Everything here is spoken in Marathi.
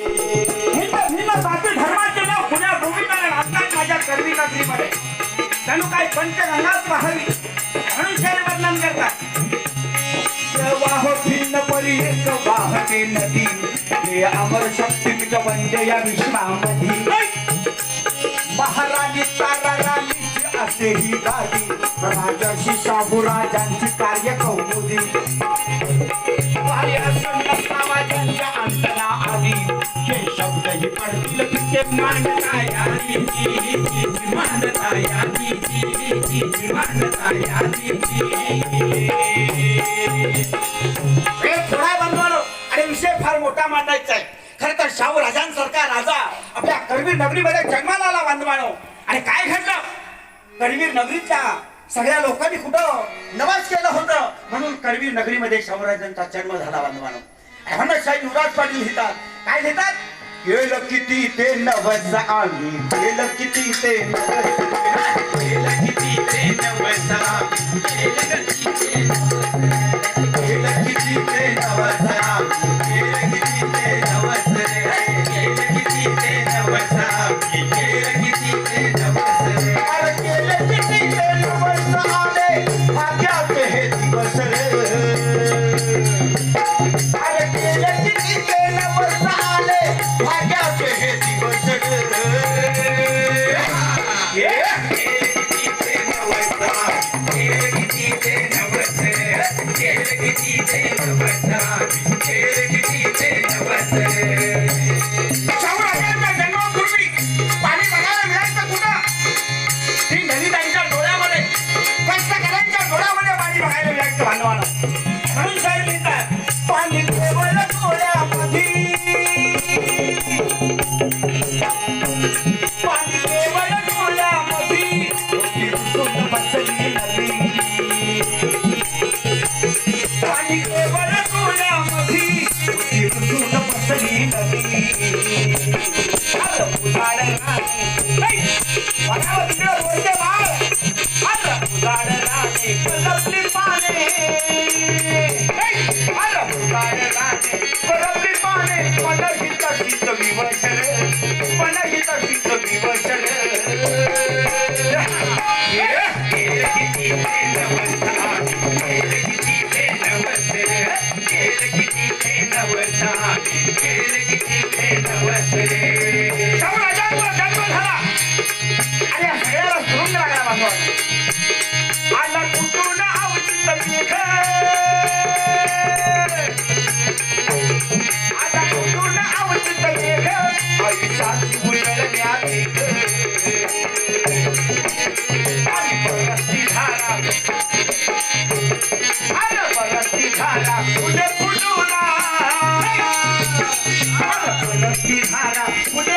भिन्न भिन्न जाती धर्माचे लोक पुण्या भूमीकडे राहतात माझ्या कर्वी नगरीमध्ये. जणू काय पंचगंगाच वाहावी? म्हणून शहर वर्णन करतात. वाह भिन्न परी एक वाहते नदी. हे अमर शक्ती वंदे या विश्वामधी महाराणी तारा राणीची असे ही गादी राजर्षी शाहू राजांची कार्य कौमुदी. आणि विषय फार मोठा मांडायचा आहे. खर तर शाहू राजांसारखा राजा आपल्या करवीर नगरीमध्ये जन्माला आला बांधवानो. आणि काय घडलं? करवीर नगरीतल्या सगळ्या लोकांनी कुठं नवाज केलं होतं? म्हणून करवीर नगरीमध्ये शाहूराजांचा जन्म झाला बांधवानो. म्हणून शाही युवराज पाटील लिहितात. काय लिहितात? गेलं किती ते नवस आम्ही. गेलं किती ते नवस गेलं किती ते नवस डोळ्यामध्ये. कष्टकऱ्यांच्या डोळ्यामध्ये पाणी बघायला मिळायचं बांधवाला. म्हणून साहेब किती ते नवस रे. शाहू राजांचा जन्म झाला आणि या सगळ्याला सुरुंग लागला बांधवाला. आला कुठून अवचित मेघ. आता कुठून अवचित मेघ. आयुष्याची उलगडल्या मेघ. आणि बरसती धारा. धारा. कुठे